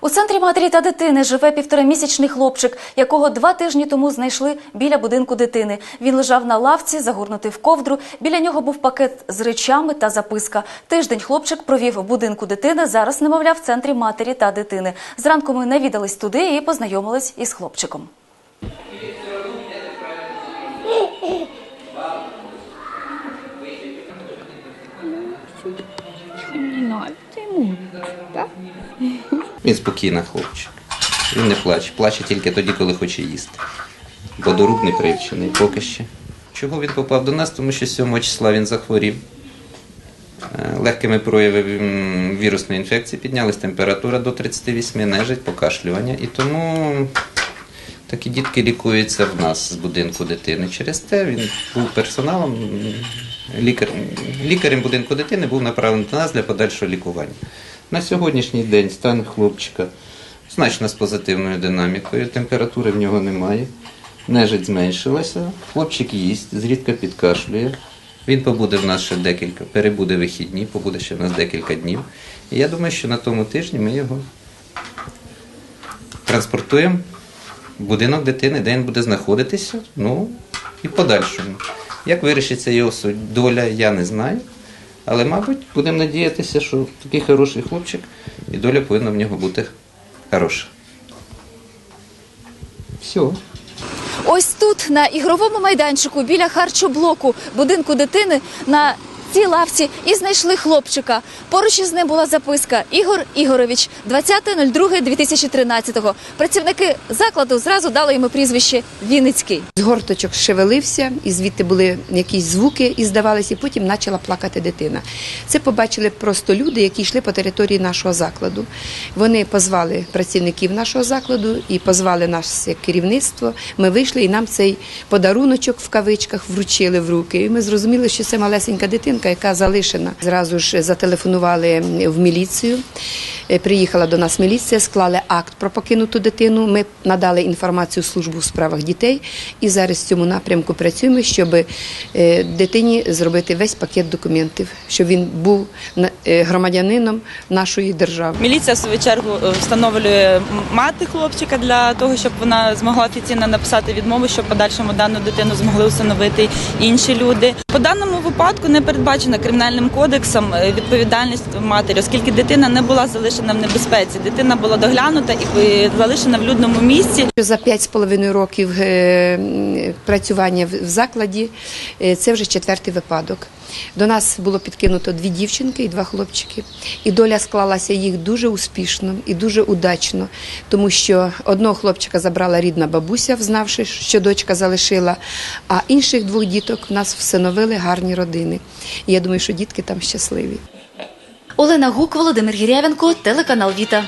У центрі матері та дитини живе півторамісячний хлопчик, якого два тижні тому знайшли біля будинку дитини. Він лежав на лавці, загорнутий в ковдру. Біля нього був пакет з речами та записка. Тиждень хлопчик провів в будинку дитини. Зараз немовля в центрі матері та дитини. Зранку ми навідались туди і познайомились із хлопчиком. Не надо, ему, да? Він спокійний хлопчик. Він не плаче. Плаче тільки тоді, коли хоче їсти. Бо до не привчений поки ще. Чого він попав до нас? Тому що 7 числа він захворів. Е, Легкими проявами вірусної інфекції піднялась температура до 38, нежить, покашлювання. І тому такі дітки лікуються в нас з будинку дитини. Через те він був персоналом, лікар, лікарем будинку дитини був направлений до нас для подальшого лікування. На сьогоднішній день стан хлопчика значно з позитивною динамікою, температури в нього немає, нежить зменшилася, хлопчик їсть, зрідка підкашлює. Він побуде в нас ще декілька, перебуде вихідні, побуде ще в нас декілька днів. І я думаю, що на тому тижні ми його транспортуємо в будинок дитини, де він буде знаходитися, ну і подальшому. Як вирішиться його доля, я не знаю. Але, мабуть, будемо надіятися, що такий хороший хлопчик, і доля повинна в нього бути хороша. Все. Ось тут, на ігровому майданчику, біля харчоблоку будинку дитини, на цій лавці і знайшли хлопчика. Поруч із ним була записка Ігор Ігорович, 20.02.2013. Працівники закладу зразу дали йому прізвище Вінницький. З горточок шевелився, і звідти були якісь звуки і здавалися, і потім почала плакати дитина. Це побачили просто люди, які йшли по території нашого закладу. Вони позвали працівників нашого закладу і позвали нас як керівництво. Ми вийшли і нам цей подаруночок в кавичках вручили в руки. І ми зрозуміли, що це малесенька дитинка, яка залишена. Зразу ж зателефонували в міліцію. Е, Приїхала до нас міліція, склали акт про покинуту дитину. Ми надали інформацію службу у справах дітей і зараз в цьому напрямку працюємо, щоб е, дитині зробити весь пакет документів, щоб він був е, громадянином нашої держави. Міліція в свою чергу встановлює мати хлопчика для того, щоб вона змогла офіційно написати відмову, щоб подальшому дану дитину змогли усиновити інші люди. По даному випадку не передбачена кримінальним кодексом е, відповідальність матері, оскільки дитина не була залишена в небезпеці. Дитина була доглянута і залишена в людному місці. За п'ять з половиною років е, працювання в закладі е, це вже четвертий випадок. До нас було підкинуто дві дівчинки і два хлопчики. І доля склалася їх дуже успішно і дуже удачно, тому що одного хлопчика забрала рідна бабуся, взнавши, що дочка залишила, а інших двох діток нас всиновили гарні родини. І я думаю, що дітки там щасливі. Олена Гук, Володимир Гірявенко, телеканал Віта.